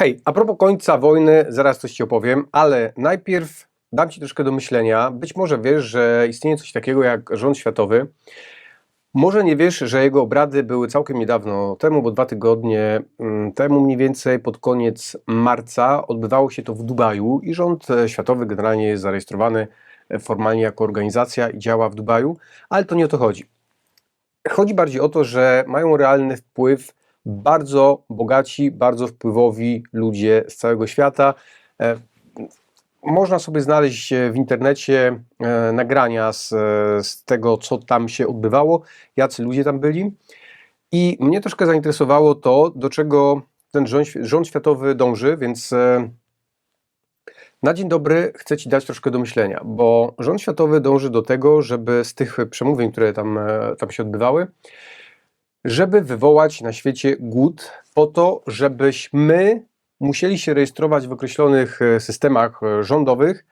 Hej, a propos końca wojny, zaraz coś Ci opowiem, ale najpierw dam Ci troszkę do myślenia. Być może wiesz, że istnieje coś takiego jak rząd światowy. Może nie wiesz, że jego obrady były całkiem niedawno temu, bo dwa tygodnie mm, temu mniej więcej, pod koniec marca, odbywało się to w Dubaju i rząd e, światowy generalnie jest zarejestrowany e, formalnie jako organizacja i działa w Dubaju, ale to nie o to chodzi. Chodzi bardziej o to, że mają realny wpływ bardzo bogaci, bardzo wpływowi ludzie z całego świata. E, Można sobie znaleźć e, w internecie e, nagrania z, z tego, co tam się odbywało, jacy ludzie tam byli. I mnie troszkę zainteresowało to, do czego ten rząd, rząd światowy dąży, więc na dzień dobry chcę Ci dać troszkę do myślenia, bo rząd światowy dąży do tego, żeby z tych przemówień, które tam, tam się odbywały, żeby wywołać na świecie głód po to, żebyśmy musieli się rejestrować w określonych e, systemach e, rządowych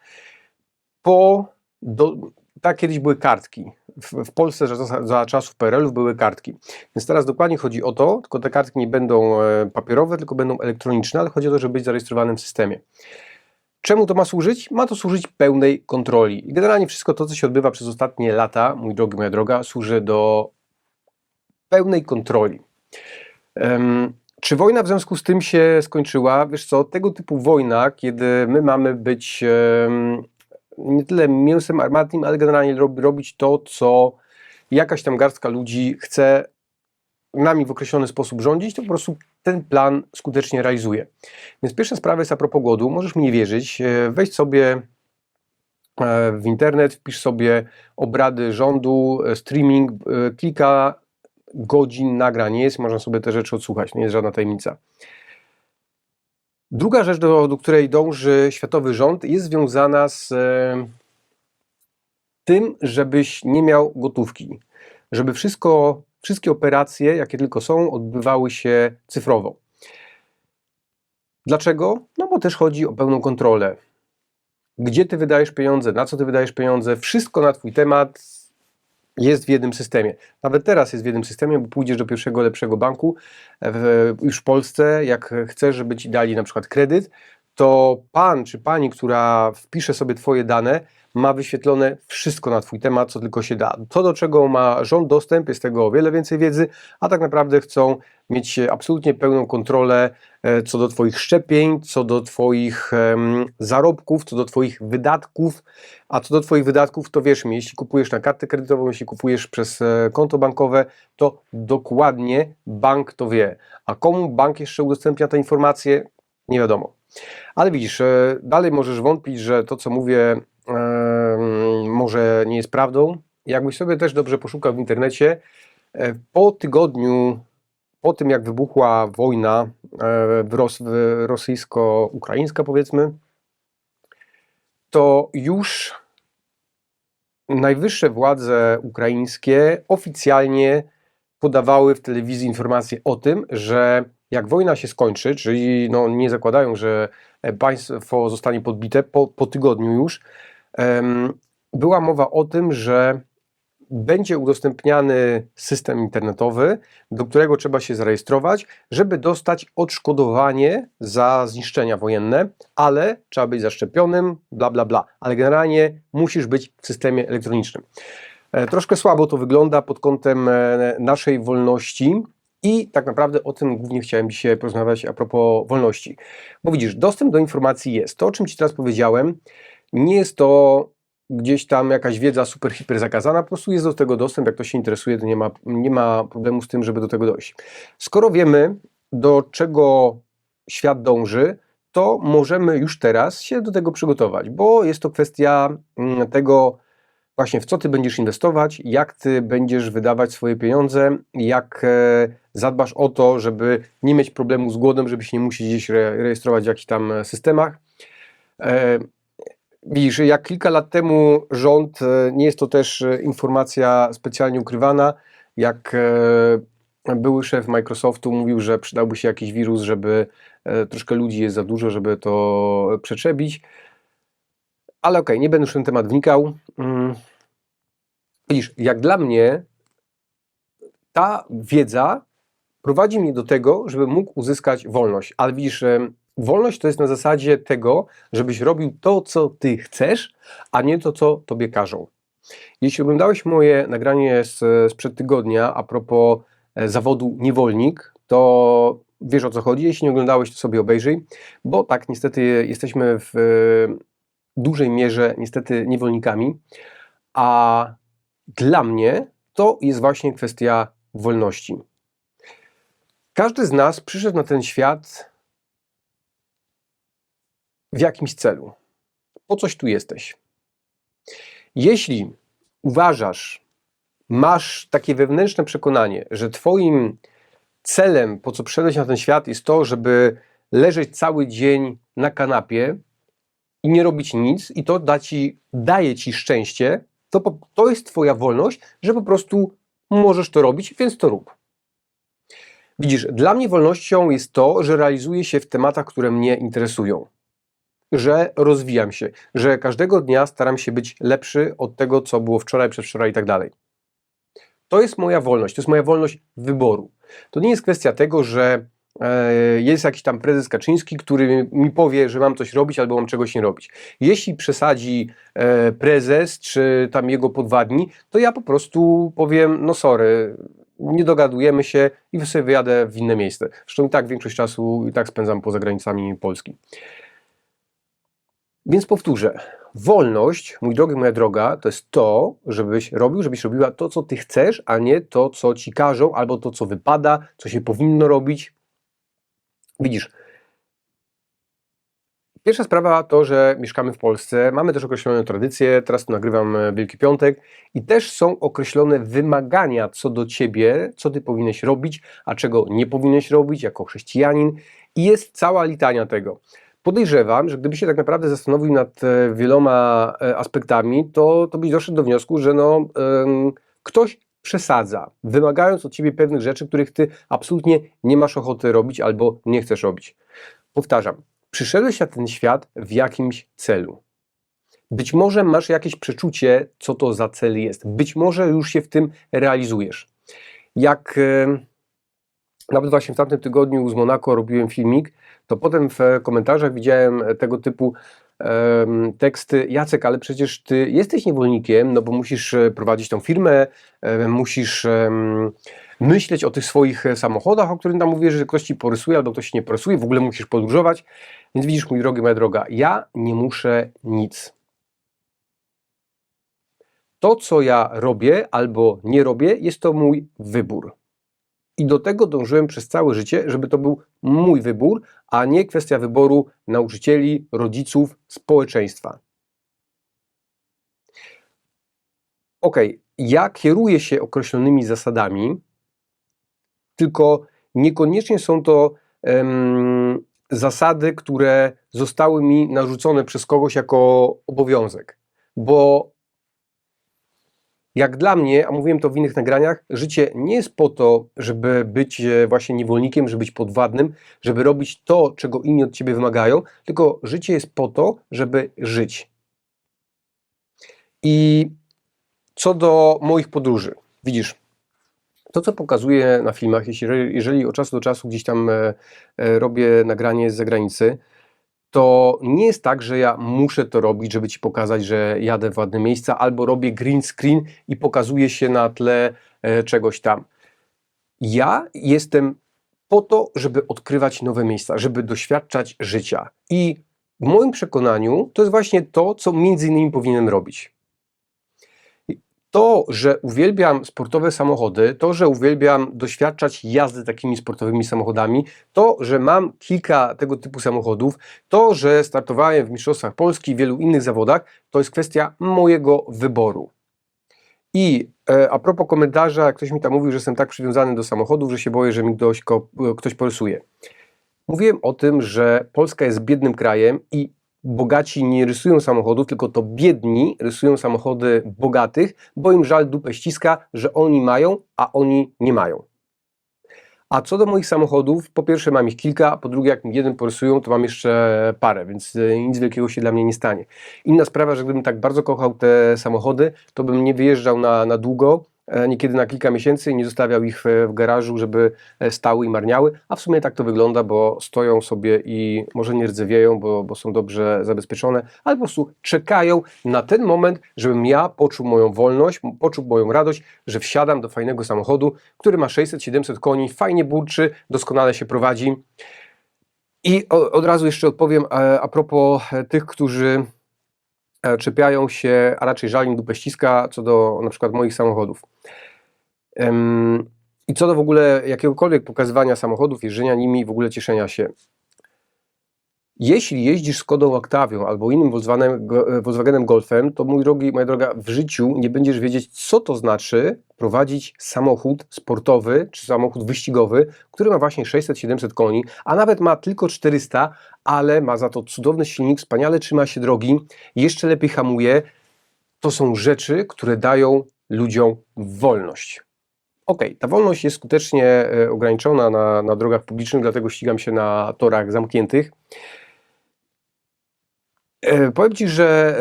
po, do, tak kiedyś były kartki. W, w Polsce za, za czasów PRL-u były kartki. Więc teraz dokładnie chodzi o to, tylko te kartki nie będą e, papierowe, tylko będą elektroniczne, ale chodzi o to, żeby być zarejestrowanym w systemie. Czemu to ma służyć? Ma to służyć pełnej kontroli. I generalnie wszystko to, co się odbywa przez ostatnie lata, mój drogi, moja droga, służy do pełnej kontroli. Em, czy wojna w związku z tym się skończyła? Wiesz co, tego typu wojna, kiedy my mamy być em, nie tyle mięsem armatnim, ale generalnie rob, robić to, co jakaś tam garstka ludzi chce nami w określony sposób rządzić, to po prostu ten plan skutecznie realizuje. Więc pierwsza sprawa jest a propos głodu. Możesz mi nie wierzyć. e, Weź sobie e, w internet, wpisz sobie obrady rządu, e, streaming, kilka godzin nagrań jest, można sobie te rzeczy odsłuchać, nie jest żadna tajemnica. Druga rzecz, do, do której dąży światowy rząd, jest związana z e, tym, żebyś nie miał gotówki, żeby wszystko, wszystkie operacje, jakie tylko są, odbywały się cyfrowo. Dlaczego? No bo też chodzi o pełną kontrolę. Gdzie ty wydajesz pieniądze, na co ty wydajesz pieniądze, wszystko na twój temat jest w jednym systemie. Nawet teraz jest w jednym systemie, bo pójdziesz do pierwszego lepszego banku w, już w Polsce, jak chcesz, żeby ci dali na przykład kredyt, to pan czy pani, która wpisze sobie twoje dane, ma wyświetlone wszystko na twój temat, co tylko się da. To, do czego ma rząd dostęp, jest tego o wiele więcej wiedzy, a tak naprawdę chcą mieć absolutnie pełną kontrolę e, co do twoich szczepień, co do twoich em, zarobków, co do twoich wydatków, a co do twoich wydatków, to wierz mi, jeśli kupujesz na kartę kredytową, jeśli kupujesz przez e, konto bankowe, to dokładnie bank to wie. A komu bank jeszcze udostępnia te informacje, nie wiadomo. Ale widzisz, e, dalej możesz wątpić, że to, co mówię, może nie jest prawdą. Jakbyś sobie też dobrze poszukał w internecie, e, po tygodniu, po tym jak wybuchła wojna e, Ros- rosyjsko-ukraińska, powiedzmy, to już najwyższe władze ukraińskie oficjalnie podawały w telewizji informacje o tym, że jak wojna się skończy, czyli no nie zakładają, że e, państwo zostanie podbite po, po tygodniu już, em, była mowa o tym, że będzie udostępniany system internetowy, do którego trzeba się zarejestrować, żeby dostać odszkodowanie za zniszczenia wojenne, ale trzeba być zaszczepionym, bla bla bla. Ale generalnie musisz być w systemie elektronicznym. E, Troszkę słabo to wygląda pod kątem e, naszej wolności. I tak naprawdę o tym głównie chciałem dzisiaj porozmawiać a propos wolności. Bo widzisz, dostęp do informacji jest. To, o czym Ci teraz powiedziałem, nie jest to gdzieś tam jakaś wiedza super, hiper zakazana, po prostu jest do tego dostęp. Jak ktoś się interesuje, to nie ma, nie ma problemu z tym, żeby do tego dojść. Skoro wiemy, do czego świat dąży, to możemy już teraz się do tego przygotować, bo jest to kwestia mm, tego, właśnie w co ty będziesz inwestować, jak ty będziesz wydawać swoje pieniądze, jak e, zadbasz o to, żeby nie mieć problemu z głodem, żeby się nie musieć gdzieś re, rejestrować w jakichś tam e, systemach. E, Widzisz, jak kilka lat temu rząd, e, nie jest to też e, informacja specjalnie ukrywana, jak były szef Microsoftu mówił, że przydałby się jakiś wirus, żeby troszkę ludzi jest za dużo, żeby to przetrzebić. Ale okej, nie będę już w ten temat wnikał. Mm. Widzisz, jak dla mnie ta wiedza prowadzi mnie do tego, żebym mógł uzyskać wolność. Ale widzisz, wolność to jest na zasadzie tego, żebyś robił to, co ty chcesz, a nie to, co tobie każą. Jeśli oglądałeś moje nagranie z, sprzed tygodnia a propos e, zawodu niewolnik, to wiesz o co chodzi. Jeśli nie oglądałeś, to sobie obejrzyj, bo tak, niestety jesteśmy w e, dużej mierze niestety niewolnikami, a dla mnie to jest właśnie kwestia wolności. Każdy z nas przyszedł na ten świat w jakimś celu. Po coś tu jesteś. Jeśli uważasz, masz takie wewnętrzne przekonanie, że Twoim celem, po co przyszedłeś na ten świat, jest to, żeby leżeć cały dzień na kanapie i nie robić nic, i to da ci, daje ci szczęście, to, to jest Twoja wolność, że po prostu możesz to robić, więc to rób. Widzisz, dla mnie wolnością jest to, że realizuję się w tematach, które mnie interesują. Że rozwijam się, że każdego dnia staram się być lepszy od tego, co było wczoraj, przedwczoraj i tak dalej. To jest moja wolność, to jest moja wolność wyboru. To nie jest kwestia tego, że e, jest jakiś tam prezes Kaczyński, który mi powie, że mam coś robić albo mam czegoś nie robić. Jeśli przesadzi e, prezes czy tam jego podwładni, to ja po prostu powiem, no sorry, nie dogadujemy się i sobie wyjadę w inne miejsce. Zresztą i tak większość czasu i tak spędzam poza granicami Polski. Więc powtórzę, wolność, mój drogi, moja droga, to jest to, żebyś robił, żebyś robiła to, co ty chcesz, a nie to, co ci każą, albo to, co wypada, co się powinno robić. Widzisz, Pierwsza sprawa to, że mieszkamy w Polsce, mamy też określone tradycje, teraz tu nagrywam e, Wielki Piątek i też są określone wymagania co do ciebie, co ty powinieneś robić, a czego nie powinieneś robić jako chrześcijanin i jest cała litania tego. Podejrzewam, że gdyby się tak naprawdę zastanowił nad e, wieloma e, aspektami, to, to byś doszedł do wniosku, że no, em, ktoś przesadza, wymagając od ciebie pewnych rzeczy, których ty absolutnie nie masz ochoty robić albo nie chcesz robić. Powtarzam, przyszedłeś na ten świat w jakimś celu. Być może masz jakieś przeczucie, co to za cel jest. Być może już się w tym realizujesz. Jak e, nawet właśnie w tamtym tygodniu z Monako robiłem filmik, to potem w komentarzach widziałem tego typu teksty. Jacek, ale przecież ty jesteś niewolnikiem, no bo musisz e, prowadzić tą firmę, e, musisz myśleć o tych swoich samochodach, o których tam mówisz, że ktoś ci porysuje albo ktoś ci nie porysuje, w ogóle musisz podróżować. Więc widzisz, mój drogi, moja droga, ja nie muszę nic. To, co ja robię albo nie robię, jest to mój wybór. I do tego dążyłem przez całe życie, żeby to był mój wybór, a nie kwestia wyboru nauczycieli, rodziców, społeczeństwa. Ok, ja kieruję się określonymi zasadami, tylko niekoniecznie są to em, zasady, które zostały mi narzucone przez kogoś jako obowiązek. Bo jak dla mnie, a mówiłem to w innych nagraniach, życie nie jest po to, żeby być e, właśnie niewolnikiem, żeby być podwładnym, żeby robić to, czego inni od ciebie wymagają, tylko życie jest po to, żeby żyć. I co do moich podróży, widzisz, to co pokazuję na filmach, jeśli, jeżeli od czasu do czasu gdzieś tam e, e, robię nagranie z zagranicy, to nie jest tak, że ja muszę to robić, żeby ci pokazać, że jadę w ładne miejsca, albo robię green screen i pokazuję się na tle e, czegoś tam. Ja jestem po to, żeby odkrywać nowe miejsca, żeby doświadczać życia. I w moim przekonaniu to jest właśnie to, co między innymi powinienem robić. To, że uwielbiam sportowe samochody, to, że uwielbiam doświadczać jazdy takimi sportowymi samochodami, to, że mam kilka tego typu samochodów, to, że startowałem w Mistrzostwach Polski i wielu innych zawodach, to jest kwestia mojego wyboru. I e, a propos komentarza, ktoś mi tam mówił, że jestem tak przywiązany do samochodów, że się boję, że mi ktoś, ko, ktoś porysuje. Mówiłem o tym, że Polska jest biednym krajem i bogaci nie rysują samochodów, tylko to biedni rysują samochody bogatych, bo im żal dupę ściska, że oni mają, a oni nie mają. A co do moich samochodów, po pierwsze mam ich kilka, po drugie jak mi jeden porysują, to mam jeszcze parę, więc e, nic wielkiego się dla mnie nie stanie. Inna sprawa, że gdybym tak bardzo kochał te samochody, to bym nie wyjeżdżał na, na długo, niekiedy na kilka miesięcy i nie zostawiał ich w, garażu, żeby e, stały i marniały, a w sumie tak to wygląda, bo stoją sobie i może nie rdzewieją, bo, bo są dobrze zabezpieczone, ale po prostu czekają na ten moment, żebym ja poczuł moją wolność, poczuł moją radość, że wsiadam do fajnego samochodu, który ma 600-700 koni, fajnie burczy, doskonale się prowadzi. I od razu jeszcze odpowiem e, a propos e, tych, którzy e, czepiają się, a raczej żal im dupę ściska, co do na przykład moich samochodów. I co do w ogóle jakiegokolwiek pokazywania samochodów, jeżdżenia nimi, w ogóle cieszenia się. Jeśli jeździsz Skodą Octavią albo innym Volkswagenem, Go- Volkswagenem Golfem, to mój drogi, moja droga, w życiu nie będziesz wiedzieć, co to znaczy prowadzić samochód sportowy czy samochód wyścigowy, który ma właśnie 600-700 koni, a nawet ma tylko 400, ale ma za to cudowny silnik, wspaniale trzyma się drogi, jeszcze lepiej hamuje. To są rzeczy, które dają ludziom wolność. Okej, ta wolność jest skutecznie e, ograniczona na, na drogach publicznych, dlatego ścigam się na torach zamkniętych. E, powiem Ci, że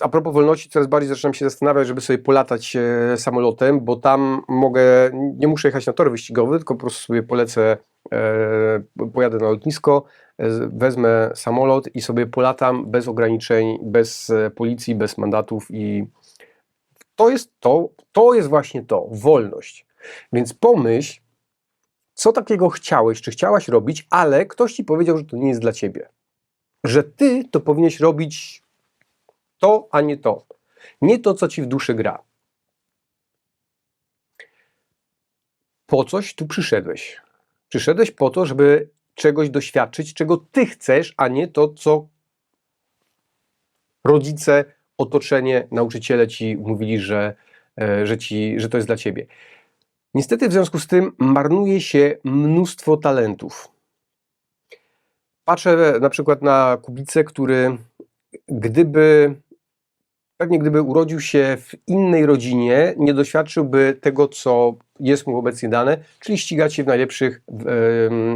e, a propos wolności, coraz bardziej zaczynam się zastanawiać, żeby sobie polatać e, samolotem, bo tam mogę, nie muszę jechać na tor wyścigowy, tylko po prostu sobie polecę, pojadę na lotnisko, wezmę samolot i sobie polatam bez ograniczeń, bez policji, bez mandatów i to jest to, to jest właśnie to, wolność. Więc pomyśl, co takiego chciałeś, czy chciałaś robić, ale ktoś Ci powiedział, że to nie jest dla Ciebie że ty to powinieneś robić to, a nie to. Nie to, co ci w duszy gra. Po coś tu przyszedłeś. Przyszedłeś po to, żeby czegoś doświadczyć, czego ty chcesz, a nie to, co rodzice, otoczenie, nauczyciele ci mówili, że, e, że, ci, że to jest dla ciebie. Niestety w związku z tym marnuje się mnóstwo talentów. Patrzę na przykład na Kubicę, który gdyby pewnie gdyby urodził się w innej rodzinie, nie doświadczyłby tego, co jest mu obecnie dane, czyli ścigać się w najlepszych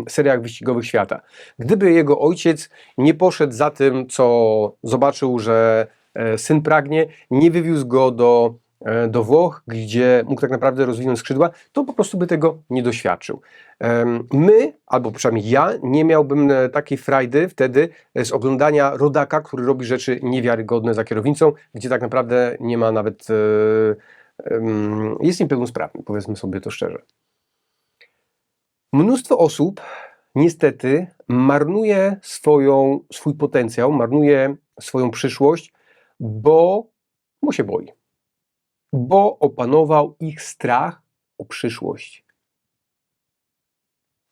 seriach wyścigowych świata. Gdyby jego ojciec nie poszedł za tym, co zobaczył, że e, syn pragnie, nie wywiózł go do, do Włoch, gdzie mógł tak naprawdę rozwinąć skrzydła, to po prostu by tego nie doświadczył. My, albo przynajmniej ja, nie miałbym e, takiej frajdy wtedy e, z oglądania rodaka, który robi rzeczy niewiarygodne za kierownicą, gdzie tak naprawdę nie ma nawet. e, Jest niepełnosprawny, powiedzmy sobie to szczerze. Mnóstwo osób niestety marnuje swoją, swój potencjał, marnuje swoją przyszłość, bo, bo się boi. Bo opanował ich strach o przyszłość.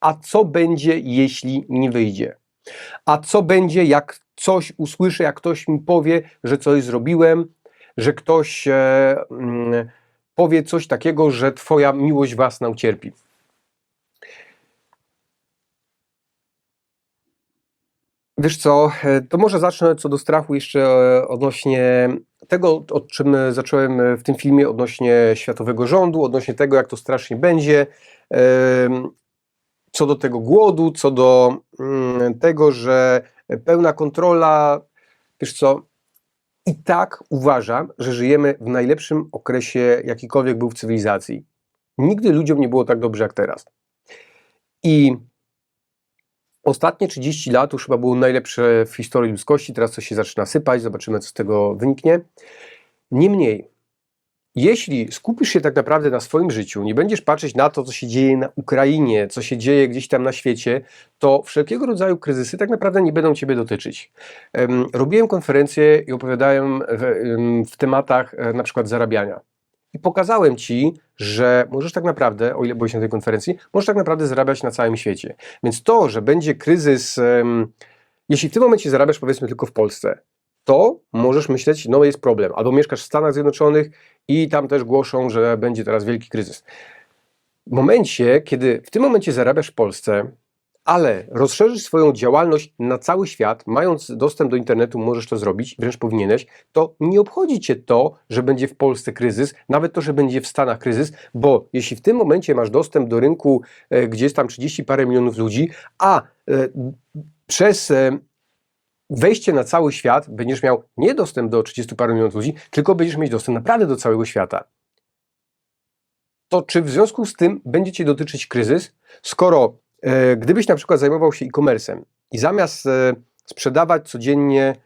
A co będzie, jeśli nie wyjdzie? A co będzie, jak coś usłyszę, jak ktoś mi powie, że coś zrobiłem, że ktoś e, mm, powie coś takiego, że Twoja miłość własna ucierpi? Wiesz co, e, to może zacznę co do strachu jeszcze e, odnośnie tego, o czym zacząłem e, w tym filmie, odnośnie światowego rządu, odnośnie tego, jak to strasznie będzie, co do tego głodu, co do mm, tego, że pełna kontrola, wiesz co, i tak uważam, że żyjemy w najlepszym okresie, jakikolwiek był w cywilizacji. Nigdy ludziom nie było tak dobrze jak teraz. I Ostatnie 30 lat już chyba było najlepsze w historii ludzkości, teraz coś się zaczyna sypać, zobaczymy co z tego wyniknie. Niemniej, jeśli skupisz się tak naprawdę na swoim życiu, nie będziesz patrzeć na to, co się dzieje na Ukrainie, co się dzieje gdzieś tam na świecie, to wszelkiego rodzaju kryzysy tak naprawdę nie będą Ciebie dotyczyć. Em, Robiłem konferencje i opowiadałem w, w tematach e, na przykład zarabiania. I pokazałem Ci, że możesz tak naprawdę, o ile byłeś na tej konferencji, możesz tak naprawdę zarabiać na całym świecie. Więc to, że będzie kryzys, em, jeśli w tym momencie zarabiasz powiedzmy tylko w Polsce, to możesz myśleć, no jest problem. Albo mieszkasz w Stanach Zjednoczonych i tam też głoszą, że będzie teraz wielki kryzys. W momencie, kiedy w tym momencie zarabiasz w Polsce, ale rozszerzysz swoją działalność na cały świat, mając dostęp do internetu, możesz to zrobić, wręcz powinieneś, to nie obchodzi cię to, że będzie w Polsce kryzys, nawet to, że będzie w Stanach kryzys, bo jeśli w tym momencie masz dostęp do rynku, e, gdzie jest tam 30 parę milionów ludzi, a e, przez e, wejście na cały świat będziesz miał nie dostęp do 30 paru milionów ludzi, tylko będziesz mieć dostęp naprawdę do całego świata. to czy w związku z tym będzie Cię dotyczyć kryzys, skoro gdybyś na przykład zajmował się e-commerce'em i zamiast e, sprzedawać codziennie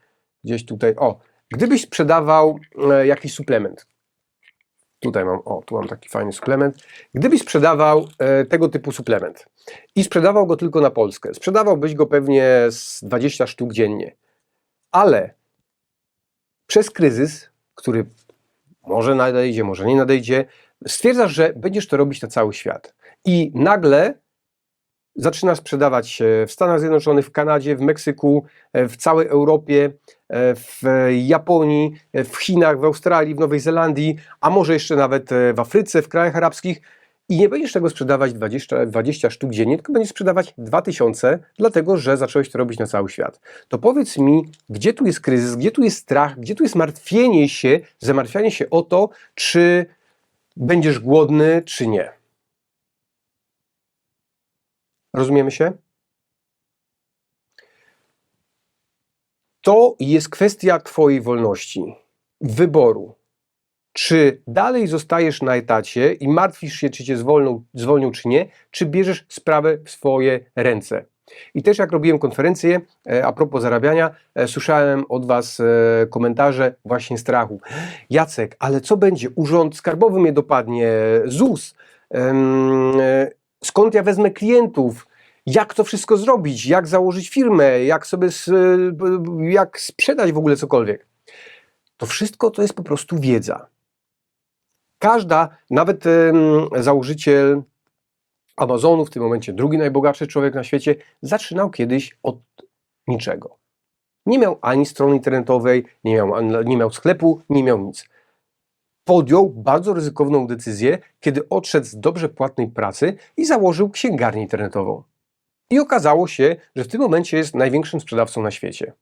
gdzieś tutaj, o, gdybyś sprzedawał e, jakiś suplement, tutaj mam, o, tu mam taki fajny suplement, gdybyś sprzedawał e, tego typu suplement i sprzedawał go tylko na Polskę, sprzedawałbyś go pewnie z 20 sztuk dziennie, ale przez kryzys, który może nadejdzie, może nie nadejdzie, stwierdzasz, że będziesz to robić na cały świat. I nagle zaczynasz sprzedawać w Stanach Zjednoczonych, w Kanadzie, w Meksyku, e, w całej Europie, e, w Japonii, e, w Chinach, w Australii, w Nowej Zelandii, a może jeszcze nawet w Afryce, w krajach arabskich. I nie będziesz tego sprzedawać 20, 20 sztuk dziennie, tylko będziesz sprzedawać 2000, dlatego że zacząłeś to robić na cały świat. To powiedz mi, gdzie tu jest kryzys, gdzie tu jest strach, gdzie tu jest martwienie się, zamartwianie się o to, czy będziesz głodny, czy nie. Rozumiemy się? To jest kwestia Twojej wolności, wyboru. Czy dalej zostajesz na etacie i martwisz się, czy cię zwolnią, zwolnią, czy nie, czy bierzesz sprawę w swoje ręce. I też jak robiłem konferencję e, a propos zarabiania, e, słyszałem od Was e, komentarze właśnie strachu. Jacek, ale co będzie? Urząd Skarbowy mnie dopadnie, ZUS, skąd ja wezmę klientów? Jak to wszystko zrobić? Jak założyć firmę? Jak sobie s- jak sprzedać w ogóle cokolwiek? To wszystko to jest po prostu wiedza. Każda, nawet założyciel Amazonu, w tym momencie drugi najbogatszy człowiek na świecie, zaczynał kiedyś od niczego. Nie miał ani strony internetowej, nie miał, nie miał sklepu, nie miał nic. Podjął bardzo ryzykowną decyzję, kiedy odszedł z dobrze płatnej pracy i założył księgarnię internetową. I okazało się, że w tym momencie jest największym sprzedawcą na świecie.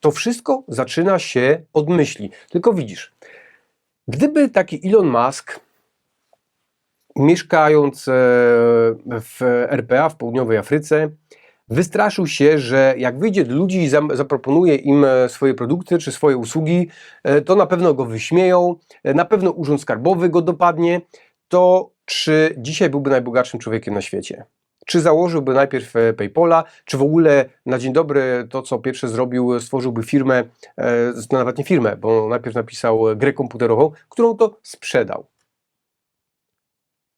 To wszystko zaczyna się od myśli. Tylko widzisz, gdyby taki Elon Musk, mieszkając e, w RPA, w południowej Afryce, wystraszył się, że jak wyjdzie do ludzi i zaproponuje im e, swoje produkty czy swoje usługi, e, to na pewno go wyśmieją, e, na pewno urząd skarbowy go dopadnie, to czy dzisiaj byłby najbogatszym człowiekiem na świecie? Czy założyłby najpierw PayPola, czy w ogóle na dzień dobry to, co pierwsze zrobił, stworzyłby firmę, no nawet nie firmę, bo najpierw napisał grę komputerową, którą to sprzedał.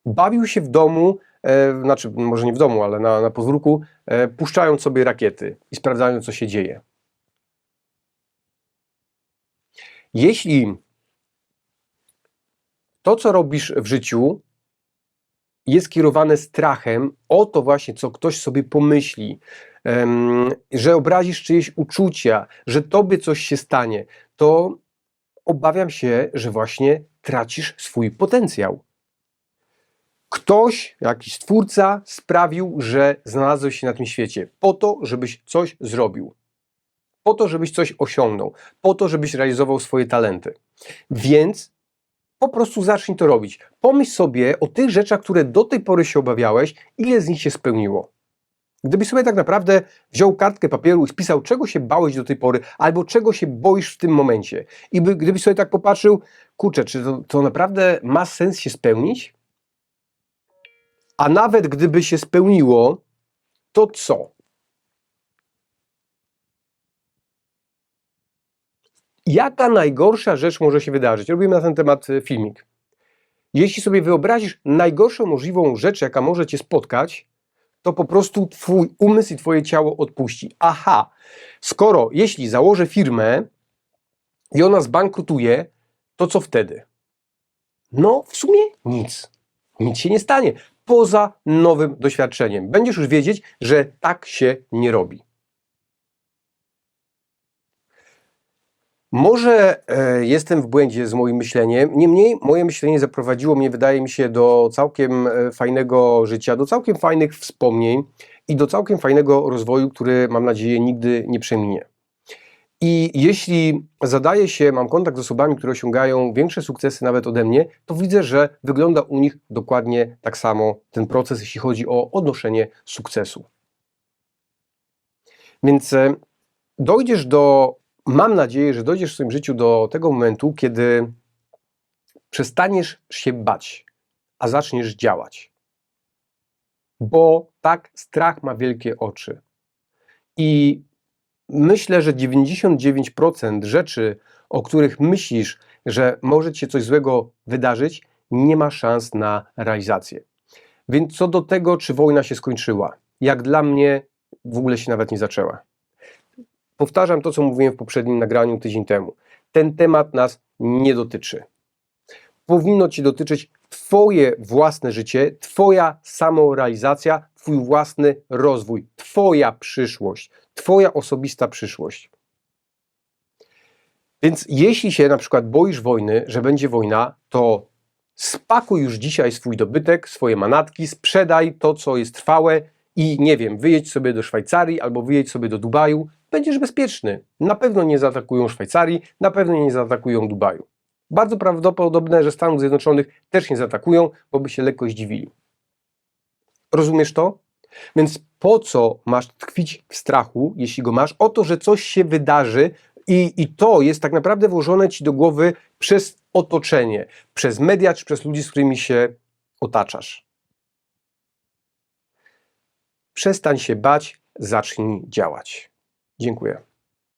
Bawił się w domu, e, znaczy może nie w domu, ale na, na podwórku, e, puszczając sobie rakiety i sprawdzając, co się dzieje. Jeśli to, co robisz w życiu, jest kierowane strachem o to właśnie, co ktoś sobie pomyśli, że obrazisz czyjeś uczucia, że tobie coś się stanie, to obawiam się, że właśnie tracisz swój potencjał. Ktoś, jakiś twórca sprawił, że znalazłeś się na tym świecie po to, żebyś coś zrobił. Po to, żebyś coś osiągnął. Po to, żebyś realizował swoje talenty. Więc po prostu zacznij to robić. Pomyśl sobie o tych rzeczach, które do tej pory się obawiałeś, ile z nich się spełniło. Gdybyś sobie tak naprawdę wziął kartkę papieru i spisał, czego się bałeś do tej pory, albo czego się boisz w tym momencie, i by, gdybyś sobie tak popatrzył, kurczę, czy to, to naprawdę ma sens się spełnić? A nawet gdyby się spełniło, to co? Jaka najgorsza rzecz może się wydarzyć? Robimy na ten temat e, filmik. Jeśli sobie wyobrazisz najgorszą możliwą rzecz, jaka może cię spotkać, to po prostu twój umysł i twoje ciało odpuści. Aha, skoro jeśli założę firmę i ona zbankrutuje, to co wtedy? No, w sumie nic. Nic się nie stanie. Poza nowym doświadczeniem. Będziesz już wiedzieć, że tak się nie robi. Może e, jestem w błędzie z moim myśleniem, niemniej moje myślenie zaprowadziło mnie, wydaje mi się, do całkiem e, fajnego życia, do całkiem fajnych wspomnień i do całkiem fajnego rozwoju, który mam nadzieję nigdy nie przeminie. I jeśli zadaję się, mam kontakt z osobami, które osiągają większe sukcesy nawet ode mnie, to widzę, że wygląda u nich dokładnie tak samo ten proces, jeśli chodzi o odnoszenie sukcesu. Więc e, dojdziesz do, mam nadzieję, że dojdziesz w swoim życiu do tego momentu, kiedy przestaniesz się bać, a zaczniesz działać. Bo tak, strach ma wielkie oczy. I myślę, że 99% rzeczy, o których myślisz, że może ci się coś złego wydarzyć, nie ma szans na realizację. Więc co do tego, czy wojna się skończyła, jak dla mnie w ogóle się nawet nie zaczęła. Powtarzam to, co mówiłem w poprzednim nagraniu tydzień temu. Ten temat nas nie dotyczy. Powinno Cię dotyczyć Twoje własne życie, Twoja samorealizacja, Twój własny rozwój, Twoja przyszłość, Twoja osobista przyszłość. Więc jeśli się na przykład boisz wojny, że będzie wojna, to spakuj już dzisiaj swój dobytek, swoje manatki, sprzedaj to, co jest trwałe i nie wiem, wyjedź sobie do Szwajcarii albo wyjedź sobie do Dubaju, będziesz bezpieczny. Na pewno nie zaatakują Szwajcarii, na pewno nie zaatakują Dubaju. Bardzo prawdopodobne, że Stanów Zjednoczonych też nie zaatakują, bo by się lekko zdziwili. Rozumiesz to? Więc po co masz tkwić w strachu, jeśli go masz, o to, że coś się wydarzy i, i to jest tak naprawdę włożone ci do głowy przez otoczenie, przez media czy przez ludzi, z którymi się otaczasz. Przestań się bać, zacznij działać. Dziękuję.